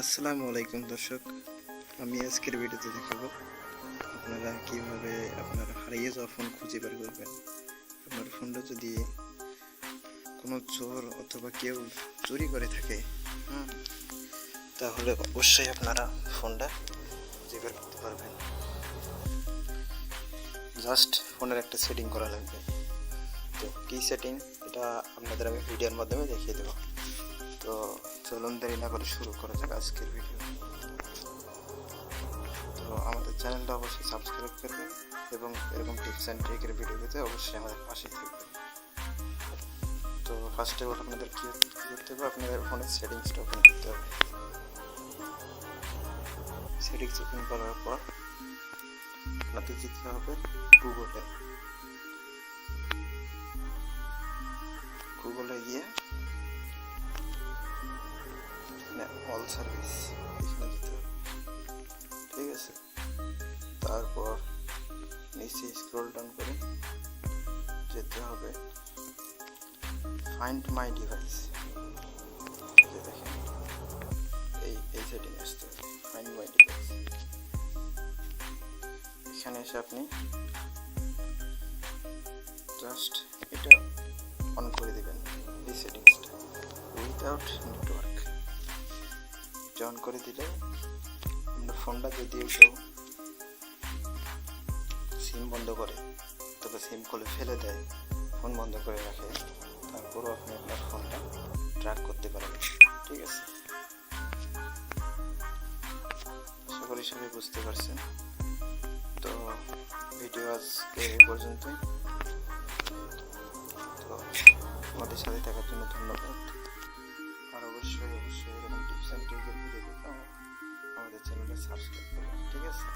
আসসালামু আলাইকুম দর্শক, আমি আজকের ভিডিওতে দেখাবো আপনারা কীভাবে আপনার হারিয়ে যাওয়া ফোন খুঁজে বের করবেন। আপনার ফোনটা যদি কোনো চোর অথবা কেউ চুরি করে থাকে তাহলে অবশ্যই আপনারা ফোনটা খুঁজে বের করতে পারবেন। জাস্ট ফোনের একটা সেটিং করা লাগবে। তো কী সেটিং এটা আপনাদের আমি ভিডিওর মাধ্যমে দেখিয়ে দেবো। তো চলুন দেরি না করে শুরু করা যাক আজকের ভিডিও তো আমাদের চ্যানেলটা অবশ্যই সাবস্ক্রাইব করবেন এবং এরকম টিপস অ্যান্ড ট্রিকের ভিডিও পেতে অবশ্যই আমাদের পাশে থাকবেন তো ফার্স্টে অল আপনাদের কী করতে হবে? আপনাদের ফোনের সেটিংসটা ওপেন করতে হবে। সেটিংস ওপেন করার পর আপনাদের যেতে হবে গুগলে গুগলে গিয়ে অল সার্ভিস এখানে দিতে ঠিক আছে? তারপর নিচে স্ক্রল ডাউন করে যেতে হবে ফাইন্ড মাই ডিভাইস দেখেন, এই এই সেটিং আসতে ফাইন্ড মাই ডিভাইস এখানে এসে আপনি জাস্ট এটা অন করে দেবেন, এই সেটিংসটা উইথাউট নেটওয়ার্ক অন করে দিলে ফোনটা যদি কেউ সিম বন্ধ করে, তবে সিম খুলে ফেলে দেয় ফোন বন্ধ করে রাখে, তারপরও আপনি আপনার ফোনটা ট্র্যাক করতে পারবেন ঠিক আছে? আশা করি সবাই বুঝতে পারছেন। তো ভিডিও আজকে এই পর্যন্তই। তো আমাদের সাথে থাকার জন্য ধন্যবাদ। আর অবশ্যই অবশ্যই এরকম টিপস অ্যান্ড সাবস্ক্রাইব ঠিক আছে?